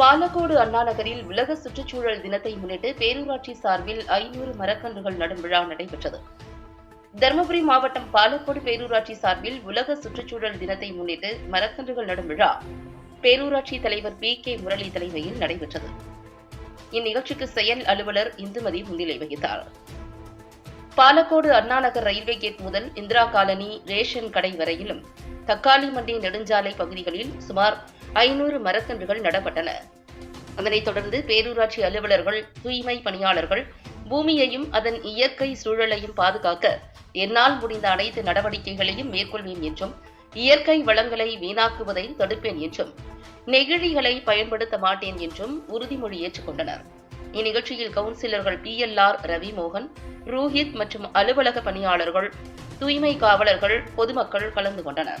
பாலக்கோடு அண்ணாநகரில் உலக சுற்றுச்சூழல் தினத்தை முன்னிட்டு பேரூராட்சி சார்பில் ஐநூறு மரக்கன்றுகள் நடும் விழா நடைபெற்றது. தருமபுரி மாவட்டம் பாலக்கோடு பேரூராட்சி சார்பில் உலக சுற்றுச்சூழல் தினத்தை முன்னிட்டு மரக்கன்றுகள் நடும் விழா பேரூராட்சி தலைவர் பி கே முரளி தலைமையில் நடைபெற்றது. இந்நிகழ்ச்சிக்கு செயல் அலுவலர் இந்துமதி முன்னிலை வகித்தார். பாலக்கோடு அண்ணாநகர் ரயில்வே கேட் முதல் இந்திரா காலனி ரேஷன் கடை வரையிலும் தக்காளி மண்டி நெடுஞ்சாலை பகுதிகளில் சுமார் ஐநூறு மரக்கன்றுகள் நடப்பட்டன. அதனைத் தொடர்ந்து பேரூராட்சி அலுவலர்கள் தூய்மை பணியாளர்கள் பூமியையும் அதன் இயற்கை சூழலையும் பாதுகாக்க என்னால் முடிந்த அனைத்து நடவடிக்கைகளையும் மேற்கொள்வேன் என்றும் இயற்கை வளங்களை வீணாக்குவதை தடுப்பேன் என்றும் நெகிழிகளை பயன்படுத்த மாட்டேன் என்றும் உறுதிமொழி ஏற்றுக்கொண்டனர். இந்நிகழ்ச்சியில் கவுன்சிலர்கள் பி எல் ஆர் ரவி மோகன் ரூஹித் மற்றும் அலுவலக பணியாளர்கள் தூய்மை காவலர்கள் பொதுமக்கள் கலந்து கொண்டனர்.